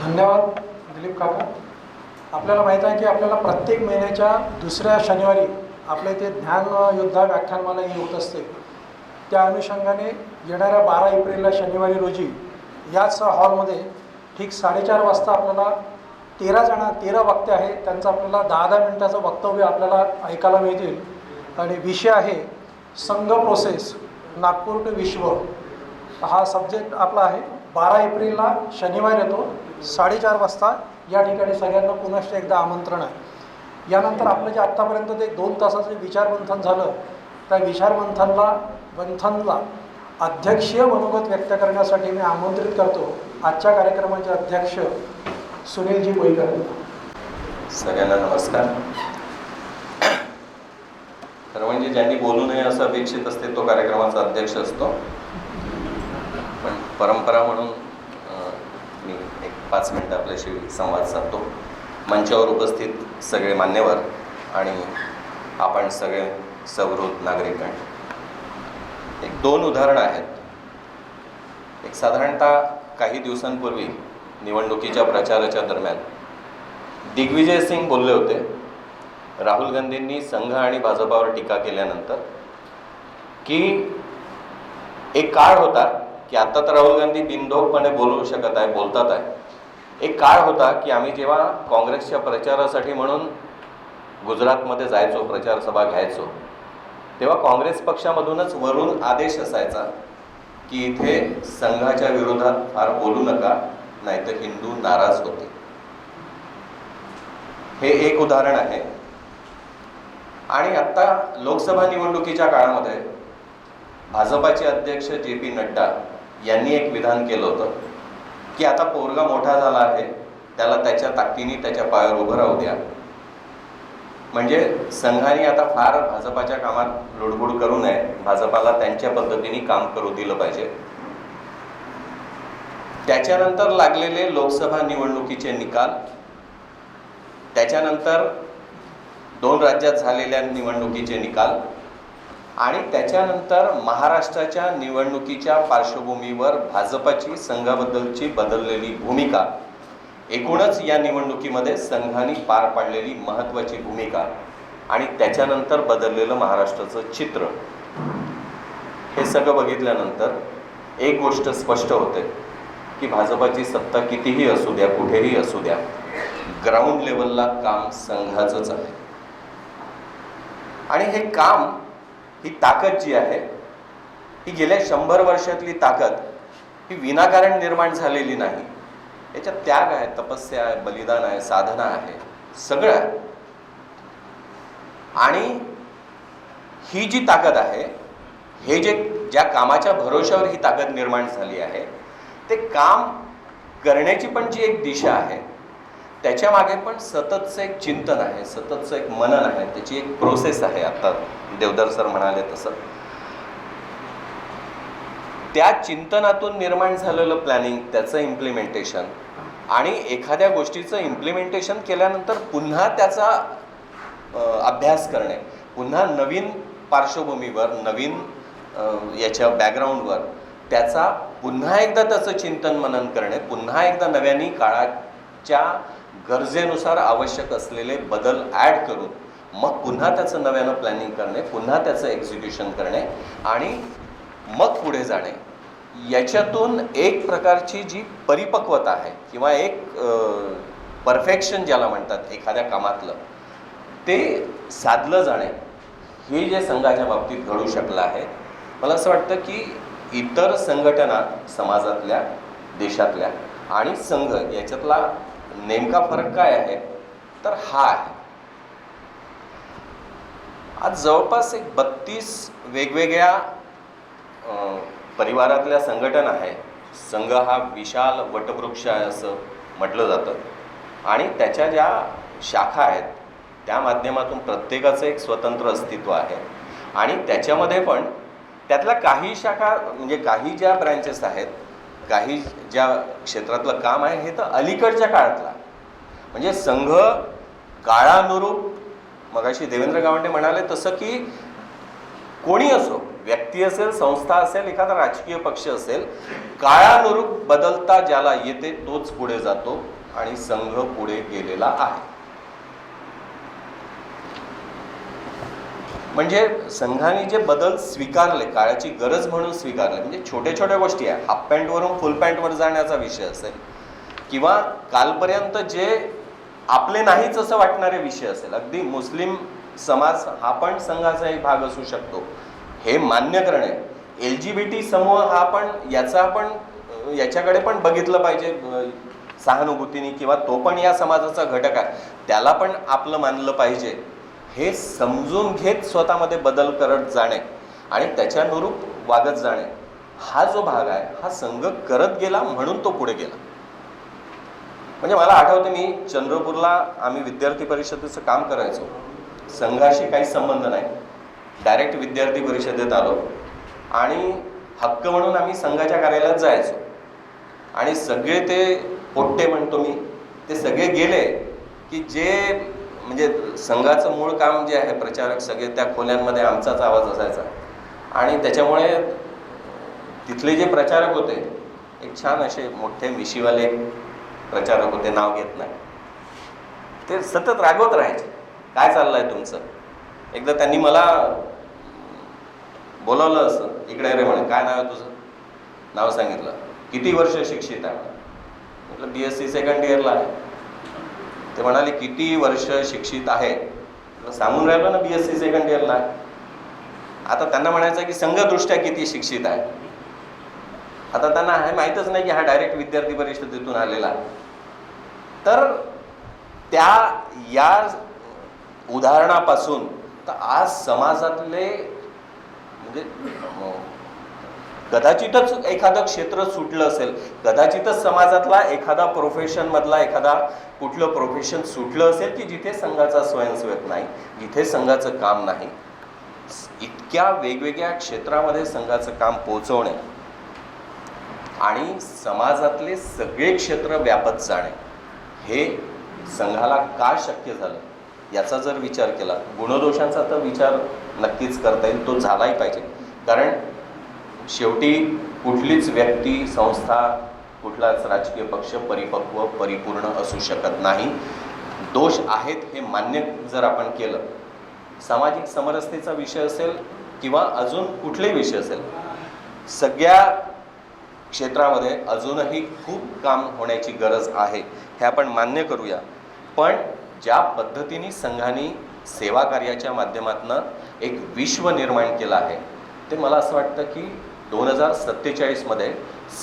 धन्यवाद दिलीप काका. आपल्याला माहीत आहे की आपल्याला प्रत्येक महिन्याच्या दुसऱ्या शनिवारी आपल्या इथे ज्ञान योद्धा व्याख्यानमाला ही होत असते. त्या अनुषंगाने येणाऱ्या बारा एप्रिलला शनिवारी रोजी याच हॉलमध्ये ठीक साडेचार वाजता आपल्याला तेरा जण तेरा वक्ते आहे. त्यांचं आपल्याला दहा दहा मिनिटाचं वक्तव्य आपल्याला ऐकायला मिळतील. आणि विषय आहे संघ प्रोसेस नागपूर टू विश्व. हा सब्जेक्ट आपला आहे. बारा एप्रिलला शनिवार येतो. साडेचार वाजता या ठिकाणी सगळ्यांना पुनश्च एकदा आमंत्रण आहे. यानंतर आपलं जे आत्तापर्यंत ते दोन तासाचं विचारमंथन झालं त्या विचारमंथनला मंथनला अध्यक्षीय मनोगत व्यक्त करण्यासाठी मी आमंत्रित करतो. आजच्या कार्यक्रमाचे अध्यक्ष सुनीलजी बोईकर. सगळ्यांना नमस्कार. तर म्हणजे ज्यांनी बोलू नये असं अपेक्षित असते तो कार्यक्रमाचा अध्यक्ष असतो. पण परंपरा म्हणून मी एक पाच मिनटं आपल्याशी संवाद साधतो. मंचावर उपस्थित सगळे मान्यवर आणि आपण सगळे सवृत नागरिकां एक दोन उदाहरणं आहेत. एक साधारणतः काही दिवसांपूर्वी निवडणुकीच्या प्रचाराच्या दरम्यान. दिग्विजय सिंग बोलले होते राहुल गांधींनी संघ आणि भाजपावर टीका केल्यानंतर की एक काळ होता की आता तर राहुल गांधी बिनधोकपणे बोलू शकत आहे बोलतात आहे. एक काळ होता की आम्ही जेव्हा काँग्रेसच्या प्रचारासाठी म्हणून गुजरातमध्ये जायचो प्रचार सभा घ्यायचो तेव्हा काँग्रेस पक्षामधूनच वरून आदेश असायचा की इथे संघाच्या विरोधात फार बोलू नका नाहीतर हिंदू नाराज होते हे एक उदाहरण आहे. आणि आता लोकसभा निवडणुकीच्या काळामध्ये भाजपाचे अध्यक्ष जे पी नड्डा यांनी एक विधान केलं होतं की आता पोरगा मोठा झाला आहे त्याला त्याच्या ताकदीने त्याच्या पायावर उभं राहू द्या. म्हणजे संघाने आता फार भाजपाच्या कामात लुडबुड करू नये भाजपाला त्यांच्या पद्धतीने काम करू दिलं पाहिजे. त्याच्यानंतर लागलेले लोकसभा निवडणुकीचे निकाल त्याच्यानंतर दोन राज्यात झालेल्या निवडणुकीचे निकाल आणि त्याच्यानंतर महाराष्ट्राच्या निवडणुकीच्या पार्श्वभूमीवर भाजपाची संघाबद्दलची बदललेली भूमिका. एकूणच या निवडणुकीमध्ये संघाने पार पाडलेली महत्त्वाची भूमिका आणि त्याच्यानंतर बदललेलं महाराष्ट्राचं चित्र. हे सगळं बघितल्यानंतर एक गोष्ट स्पष्ट होते. की भाजपाची सत्ता कितीही असू द्या कुठेही असू द्या ग्राउंड लेवलला काम संघाचंच आहे. आणि हे काम ही ताकद जी आहे ही गेल्या शंभर वर्षातली ताकद ही विनाकारण निर्माण झालेली नाही. याच्यात त्याग आहे तपस्या आहे बलिदान आहे साधना आहे सगळं आहे. आणि ही जी ताकद आहे हे जे ज्या कामाच्या भरोशावर ही ताकद निर्माण झाली आहे ते काम करण्याची पण जी एक दिशा आहे त्याच्यामागे पण सततचं एक चिंतन आहे सततचं एक मनन आहे त्याची एक प्रोसेस आहे. आता देवदर सर म्हणाले तसं. त्या चिंतनातून निर्माण झालेलं प्लॅनिंग त्याचं इम्प्लिमेंटेशन आणि एखाद्या गोष्टीचं इम्प्लिमेंटेशन केल्यानंतर पुन्हा त्याचा अभ्यास करणे पुन्हा नवीन पार्श्वभूमीवर नवीन याच्या बॅकग्राऊंडवर त्याचा पुन्हा एकदा त्याचं चिंतन मनन करणे पुन्हा एकदा नव्याने काळाच्या गरजेनुसार आवश्यक असलेले बदल ॲड करून मग पुन्हा त्याचं नव्यानं प्लॅनिंग करणे पुन्हा त्याचं एक्झिक्युशन करणे आणि मग पुढे जाणे. याच्यातून एक प्रकारची जी परिपक्वता आहे किंवा एक परफेक्शन ज्याला म्हणतात एखाद्या कामातलं ते साधलं जाणे. हे जे संघाच्या बाबतीत घडू शकलं आहे मला असं वाटतं की इतर संघटना समाजातल्या देशातल्या आणि संघ याच्यातला नेमका फरक काय आहे? तर हा आहे. आज जवळपास एक बत्तीस वेगवेगळ्या परिवारातल्या संघटना आहे संघ हा विशाल वटवृक्ष आहे असं म्हटलं जातं. आणि त्याच्या ज्या शाखा आहेत त्या माध्यमातून प्रत्येकाचं एक स्वतंत्र अस्तित्व आहे. आणि त्याच्यामध्ये पण त्यातल्या काही शाखा म्हणजे काही ज्या ब्रँचेस आहेत काही ज्या क्षेत्रातलं काम आहे हे तर अलीकडच्या काळातलं म्हणजे संघ काळानुरूप मगाशी देवेंद्र गावंडे म्हणाले तसं की कोणी असो व्यक्ती असेल संस्था असेल एखादा राजकीय पक्ष असेल काळानुरूप बदलता ज्याला येते तोच पुढे जातो आणि संघ पुढे गेलेला आहे. म्हणजे संघाने जे बदल स्वीकारले काळाची गरज म्हणून स्वीकारले म्हणजे छोट्या छोट्या गोष्टी आहे. हाफ पॅन्टवरून फुल पॅन्टवर जाण्याचा विषय असेल किंवा कालपर्यंत जे आपले नाहीच असं वाटणारे विषय असेल अगदी मुस्लिम समाज हा पण संघाचा एक भाग असू शकतो. हे मान्य करणे एल जी बी टी समूह हा पण याचा पण याच्याकडे पण बघितलं पाहिजे सहानुभूतीने किंवा तो पण या समाजाचा घटक आहे. त्याला पण आपलं मानलं पाहिजे. हे समजून घेत स्वतःमध्ये बदल करत जाणे आणि त्याच्यानुरूप वागत जाणे. हा जो भाग आहे हा संघ करत गेला म्हणून तो पुढे गेला. म्हणजे मला आठवते मी चंद्रपूरला आम्ही विद्यार्थी परिषदेचं काम करायचो. संघाशी काही संबंध नाही. डायरेक्ट विद्यार्थी परिषदेत आलो. आणि हक्क म्हणून आम्ही संघाच्या कार्यालयात जायचो. आणि सगळे ते पोट्टे म्हणतो मी ते सगळे गेले की जे म्हणजे संघाचं मूळ काम जे आहे प्रचारक सगळे त्या खोल्यांमध्ये आमचाच आवाज असायचा. आणि त्याच्यामुळे तिथले जे प्रचारक होते एक छान असे मोठे मिशीवाले प्रचारक होते नाव घेत नाही. ते सतत रागवत राहायचे. काय चाललं आहे तुमचं? एकदा त्यांनी मला बोलावलं असं इकडे रे म्हणे काय नाव आहे तुझं? नाव सांगितलं. किती वर्ष शिक्षित आहे? म्हटलं बी एस सी सेकंड इयरला आहे. ते म्हणाले किती वर्ष शिक्षित आहे? सांगून राहिलो ना बी एस सी सेकंड इयरला आता त्यांना म्हणायचं की संघदृष्ट्या किती शिक्षित आहे? आता त्यांना हे माहीतच नाही की हा डायरेक्ट विद्यार्थी परिषदेतून आलेला तर त्या या उदाहरणापासून तर आज समाजातले म्हणजे कदाचितच एखादं क्षेत्र सुटलं असेल कदाचितच समाजातला एखादा प्रोफेशनमधला एखादा कुठलं प्रोफेशन सुटलं असेल की जिथे संघाचा स्वयंसेवक नाही जिथे संघाचं काम नाही. इतक्या वेगवेगळ्या क्षेत्रामध्ये संघाचं काम पोचवणे आणि समाजातले सगळे क्षेत्र व्यापत जाणे हे संघाला का शक्य झालं? याचा जर विचार केला गुणदोषांचा तर विचार नक्कीच करता येईल तो झालाही पाहिजे. कारण शेवटी कुठलीच व्यक्ती संस्था कुठलाच राजकीय पक्ष परिपक्व परिपूर्ण असू शकत नाही. दोष आहेत हे मान्य जर आपण केलं सामाजिक समरसतेचा विषय असेल किंवा अजून कुठलेही विषय असेल सगळ्या क्षेत्रामध्ये अजूनही खूप काम होण्याची गरज आहे हे आपण मान्य करूया. पण ज्या पद्धतीने संघाने सेवा कार्याच्या माध्यमातून एक विश्व निर्माण केलं आहे ते मला असं वाटतं की दोन हजार सत्तेचाळीसमध्ये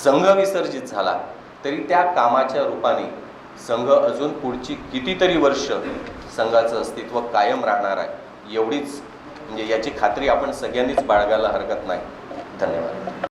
संघ विसर्जित झाला तरी त्या कामाच्या रूपाने संघ अजून पुढची कितीतरी वर्ष संघाचं अस्तित्व कायम राहणार आहे. एवढीच म्हणजे याची खात्री आपण सगळ्यांनीच बाळगायला हरकत नाही. धन्यवाद.